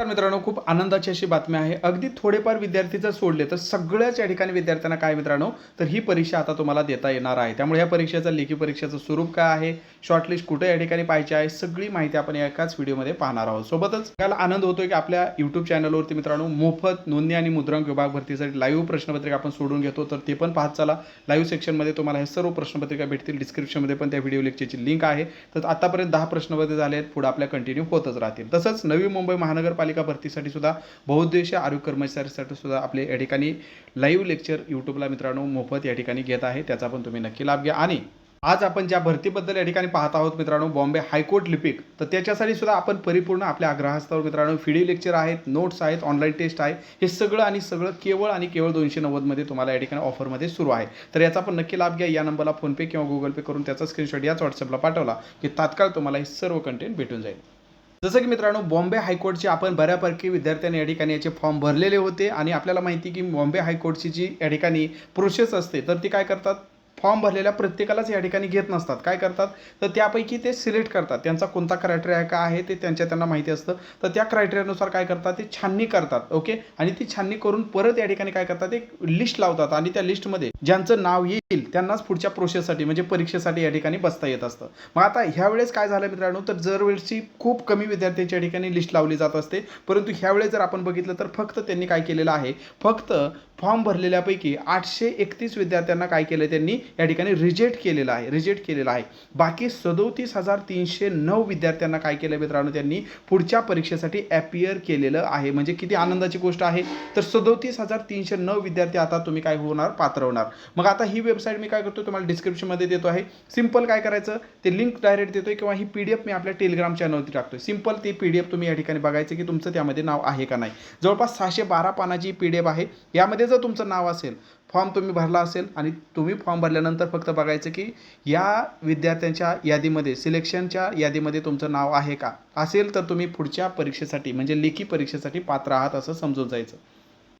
तर मित्रांनो खूप आनंदाची अशी बातमी आहे. अगदी थोडेफार विद्यार्थी जर सोडले तर सगळ्याच या ठिकाणी विद्यार्थ्यांना काय मित्रांनो तर ही परीक्षा आता तुम्हाला देता येणार आहे. त्यामुळे या परीक्षेचं लेखी परीक्षेचं स्वरूप काय आहे शॉर्टलिस्ट कुठे या ठिकाणी पाहिजे आहे सगळी माहिती आपण एकाच व्हिडिओमध्ये पाहणार आहोत. सोबतच आपल्याला आनंद होतोय की आपल्या युट्यूब चॅनलवरती मित्रांनो मोफत नोंदणी आणि मुद्रांक विभाग भरतीसाठी लाईव्ह प्रश्नपत्रिका आपण सोडून घेतो. तर ते पण पाहत चला. लाईव्ह सेक्शनमध्ये तुम्हाला हे सर्व प्रश्नपत्रिका भेटतील. डिस्क्रिप्शनमध्ये पण त्या व्हिडिओ लेक्चरची लिंक आहे. तर आतापर्यंत दहा प्रश्नपत्रे झाले आहेत पुढे आपल्या कंटिन्यू होतच राहतील. तसंच नवी मुंबई महानगरपालिका भरतीसाठी सुद्धा बहुउद्देशीय आरोग्य कर्मचाऱ्यांसाठी सुद्धा आपले या ठिकाणी लाईव्ह लेक्चर यूट्यूबला मित्रांनो मोफत या ठिकाणी घेत आहे. त्याचा पण तुम्ही नक्की लाभ घ्या. आणि आज आपण ज्या भरतीबद्दल या ठिकाणी पाहत आहोत मित्रांनो बॉम्बे हायकोर्ट लिपिक तर त्याच्यासाठी सुद्धा आपण परिपूर्ण आपल्या आग्रहास्तावर मित्रांनो फिडी लेक्चर आहेत नोट्स आहेत ऑनलाईन टेस्ट आहे. हे सगळं आणि सगळं केवळ आणि केवळ दोनशे नव्वदमध्ये तुम्हाला या ठिकाणी ऑफरमध्ये सुरू आहे. तर याचा पण नक्की लाभ घ्या. या नंबरला फोनपे किंवा गुगल पे करून त्याचा स्क्रीनशॉट याच व्हॉट्सअपला पाठवला की तात्काळ तुम्हाला हे सर्व कंटेंट भेटून जाईल. जसं की मित्रांनो बॉम्बे हायकोर्टचे आपण बऱ्यापैकी विद्यार्थ्यांनी या ठिकाणी याचे फॉर्म भरलेले होते आणि आपल्याला माहिती की बॉम्बे हायकोर्टची जी या ठिकाणी प्रोसेस असते तर ती काय करतात? फॉर्म भरलेल्या प्रत्येकालाच या ठिकाणी घेत नसतात. काय करतात? तर त्यापैकी ते सिलेक्ट करतात. त्यांचा कोणता क्रायटेरिया काय आहे ते त्यांच्या त्यांना माहिती असतं. तर त्या क्रायटेरियानुसार काय करतात? ते छाननी करतात ओके? आणि ती छाननी करून परत या ठिकाणी काय करतात? एक लिस्ट लावतात आणि त्या लिस्टमध्ये ज्यांचं नाव येईल त्यांनाच पुढच्या प्रोसेससाठी म्हणजे परीक्षेसाठी या ठिकाणी बसता येत असतं. मग आता ह्यावेळेस काय झालं मित्रांनो? तर दरवेळेसची खूप कमी विद्यार्थ्यांच्या ठिकाणी लिस्ट लावली जात असते परंतु ह्यावेळेस जर आपण बघितलं तर फक्त त्यांनी काय केलेलं आहे फक्त फॉर्म भरलेल्यापैकी आठशे एकतीस विद्यार्थ्यांना काय केलं त्यांनी? या ठिकाणी रिजेक्ट केलेलं आहे रिजेक्ट केलेलं आहे. बाकी सदोतीस हजार तीनशे नऊ विद्यार्थ्यांना काय केलं मित्रांनो त्यांनी? पुढच्या परीक्षेसाठी ॲपियर केलेलं आहे. म्हणजे किती आनंदाची गोष्ट आहे. तर सदोतीस हजार तीनशे नऊ विद्यार्थी आता तुम्ही काय होणार? पात्र होणार. मग आता ही वेब वेबसाईट मी काय करतो तुम्हाला डिस्क्रिप्शनमध्ये देतो आहे. सिंपल काय करायचं ते लिंक डायरेक्ट देतोय किंवा ही पी डी एफ मी आपल्या टेलिग्राम चॅनलवरती टाकतो सिंपल ती पी डी एफ तुम्ही या ठिकाणी बघायचं की तुमचं त्यामध्ये नाव आहे का नाही. जवळपास सहाशे बारा पानाची पी डी एफ आहे. यामध्ये जर तुमचं नाव असेल फॉर्म तुम्ही भरला असेल आणि तुम्ही फॉर्म भरल्यानंतर फक्त बघायचं की या विद्यार्थ्यांच्या यादीमध्ये सिलेक्शनच्या यादीमध्ये तुमचं नाव आहे का? असेल तर तुम्ही पुढच्या परीक्षेसाठी म्हणजे लेखी परीक्षेसाठी पात्र आहात असं समजून जायचं.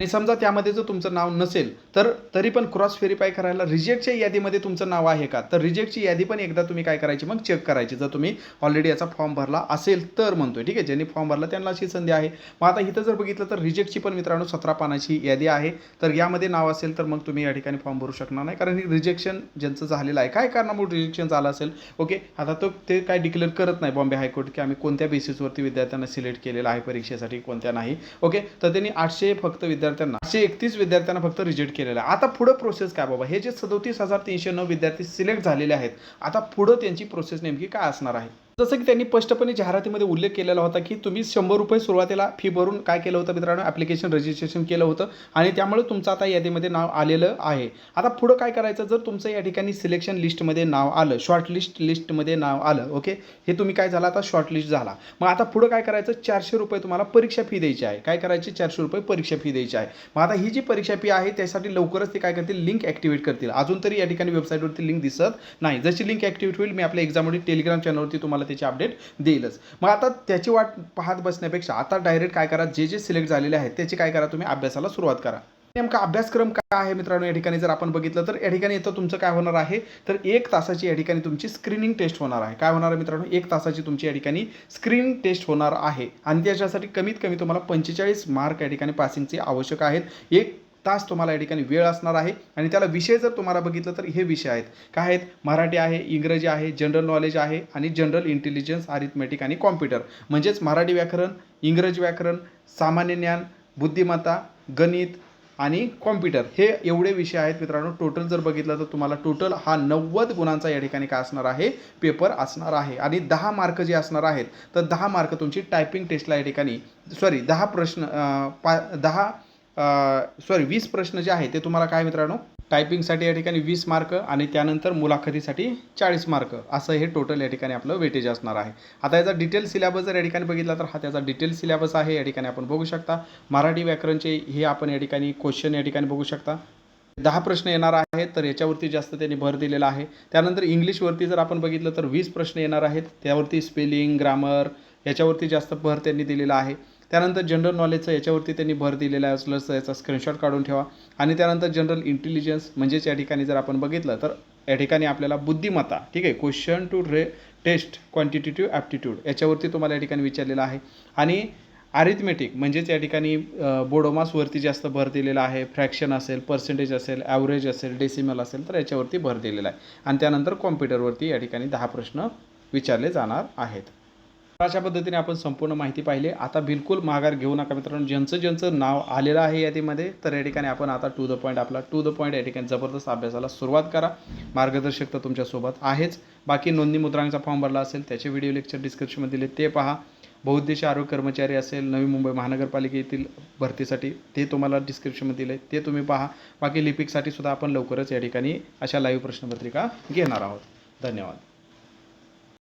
आणि समजा त्यामध्ये जर तुमचं नाव नसेल तर तरी पण क्रॉस व्हेरीफाय करायला रिजेक्टच्या यादीमध्ये तुमचं नाव आहे का? तर रिजेक्टची यादी पण एकदा तुम्ही काय करायची? मग चेक करायची. जर तुम्ही ऑलरेडी याचा फॉर्म भरला असेल तर म्हणतोय. ठीक आहे? ज्यांनी फॉर्म भरला त्यांना अशी संधी आहे. मग आता इथं जर बघितलं तर रिजेक्टची पण मित्रांनो सतरा पानाची यादी आहे. तर यामध्ये नाव असेल तर मग तुम्ही या ठिकाणी फॉर्म भरू शकणार नाही. कारण रिजेक्शन ज्यांचं झालेलं आहे. काय कारणामुळे रिजेक्शन झालं असेल? ओके? आता तो ते काय डिक्लेअर करत नाही बॉम्बे हायकोर्ट की आम्ही कोणत्या बेसिसवरती विद्यार्थ्यांना सिलेक्ट केलेलं आहे परीक्षेसाठी कोणत्या नाही. ओके? तर त्यांनी आठशे फक्त विद्यार्थी विद्यार्थ्यांना. असे एकतीस विद्यार्थ्यांना फक्त रिजेक्ट केलेलं आहे. आता पुढं प्रोसेस काय बाबा? हे जे सदोतीस हजार तीनशे नऊ विद्यार्थी सिलेक्ट झालेले आहेत. आता पुढं त्यांची प्रोसेस नेमकी काय असणार आहे? जसं की त्यांनी स्पष्टपणे जाहिरातीमध्ये उल्लेख केलेला होता की तुम्ही शंभर रुपये सुरुवातीला फी भरून काय केलं होतं मित्रांनो? ॲप्लिकेशन रजिस्ट्रेशन केलं होतं आणि त्यामुळे तुमचं आता यादीमध्ये नाव आलेलं आहे. आता पुढं काय करायचं? जर तुमचं या ठिकाणी सिलेक्शन लिस्टमध्ये नाव आलं शॉर्ट लिस्ट लिस्टमध्ये नाव आलं ओके हे तुम्ही काय झाला? आता शॉर्ट लिस्ट झाला. मग आता पुढं काय करायचं? चारशे रुपये तुम्हाला परीक्षा फी द्यायची आहे. काय करायची? चारशे रुपये परीक्षा फी द्यायची आहे. मग आता ही जी परीक्षा फी आहे त्यासाठी लवकरच ते काय करतील? लिंक ॲक्टिवेट करतील. अजून तरी या ठिकाणी वेबसाईटवरती लिंक दिसत नाही. जशी लिंक ॲक्टिवेट होईल मी आपल्या एक्झाममध्ये टेलिग्राम चॅनलवरती तुम्हाला त्याची अपडेट देईलच. मग आता त्याची वाट पाहत बसण्यापेक्षा आता डायरेक्ट काय करा जे जे सिलेक्ट झालेले आहेत त्याची काय करा तुम्ही? अभ्यासाला सुरुवात करा. नेमका अभ्यासक्रम काय आहे मित्रांनो या ठिकाणी? जर आपण बघितलं तर या ठिकाणी येतं तुमचं काय होणार आहे? तर एक तासाची या ठिकाणी तुमची स्क्रीनिंग टेस्ट होणार आहे. काय होणार आहे मित्रांनो? एक तासाची तुमची या ठिकाणी स्क्रीनिंग टेस्ट होणार आहे. आणि त्याच्यासाठी कमीत कमी तुम्हाला पंचेचाळीस मार्क या ठिकाणी पासिंगचे आवश्यक आहेत. एक तास तुम्हाला या ठिकाणी वेळ असणार आहे. आणि त्याला विषय जर तुम्हाला बघितलं तर हे विषय आहेत. काय आहेत? मराठी आहे इंग्रजी आहे जनरल नॉलेज आहे आणि जनरल इंटेलिजन्स अरिथमेटिक आणि कॉम्प्युटर. म्हणजेच मराठी व्याकरण इंग्रजी व्याकरण सामान्य ज्ञान बुद्धिमत्ता गणित आणि कॉम्प्युटर हे एवढे विषय आहेत मित्रांनो. टोटल जर बघितलं तर तुम्हाला टोटल हा नव्वद गुणांचा या ठिकाणी काय असणार आहे? पेपर असणार आहे. आणि दहा मार्क जे असणार आहेत तर दहा मार्क तुमची टायपिंग टेस्टला या ठिकाणी सॉरी दहा प्रश्न पा दहा सॉरी वीस प्रश्न जे आहे ते तुम्हाला काय मित्रांनो? टायपिंगसाठी या ठिकाणी वीस मार्क आणि त्यानंतर मुलाखतीसाठी चाळीस मार्क असं हे टोटल या ठिकाणी आपलं वेटेज असणार आहे. आता याचा डिटेल सिलेबस जर या ठिकाणी बघितला तर हा त्याचा डिटेल सिलेबस आहे या ठिकाणी आपण बघू शकता. मराठी व्याकरणचे हे आपण या ठिकाणी क्वेश्चन या ठिकाणी बघू शकता. दहा प्रश्न येणार आहेत तर याच्यावरती जास्त त्यांनी भर दिलेला आहे. त्यानंतर इंग्लिशवरती जर आपण बघितलं तर वीस प्रश्न येणार आहेत. त्यावरती स्पेलिंग ग्रामर याच्यावरती जास्त भर त्यांनी दिलेला आहे. त्यानंतर जनरल नॉलेजचं याच्यावरती त्यांनी भर दिलेला आहे असलं तर याचा स्क्रीनशॉट काढून ठेवा. आणि त्यानंतर जनरल इंटेलिजन्स म्हणजेच या ठिकाणी जर आपण बघितलं तर या ठिकाणी आपल्याला बुद्धिमत्ता ठीक आहे question to retest quantitative aptitude याच्यावरती तुम्हाला या ठिकाणी विचारलेलं आहे. आणि अरिथमेटिक म्हणजेच या ठिकाणी बोडोमासवरती जास्त भर दिलेला आहे. फ्रॅक्शन असेल पर्सेंटेज असेल ॲव्हरेज असेल डेसिमल असेल तर याच्यावरती भर दिलेला आहे. आणि त्यानंतर कॉम्प्युटरवरती या ठिकाणी दहा प्रश्न विचारले जाणार आहेत. अशा पद्धतीने आपण संपूर्ण माहिती पाहिली. आता बिलकुल माघार घेऊ नका मित्रांनो. ज्यांचं ज्यांचं नाव आलेलं आहे यादीमध्ये तर या ठिकाणी आपण आता टू द पॉईंट आपला टू द पॉईंट या ठिकाणी जबरदस्त अभ्यासाला सुरुवात करा. मार्गदर्शक तर तुमच्यासोबत आहेच. बाकी नोंदणी मुद्रांचा फॉर्म भरला असेल त्याचे व्हिडिओ लेक्चर डिस्क्रिप्शनमध्ये दिले ते पहा. बहुउद्देशीय आरोग्य कर्मचारी असेल नवी मुंबई महानगरपालिकेतील भरतीसाठी ते तुम्हाला डिस्क्रिप्शनमध्ये दिले ते तुम्ही पहा. बाकी लिपिकसाठी सुद्धा आपण लवकरच या ठिकाणी अशा लाईव्ह प्रश्नपत्रिका घेणार आहोत. धन्यवाद.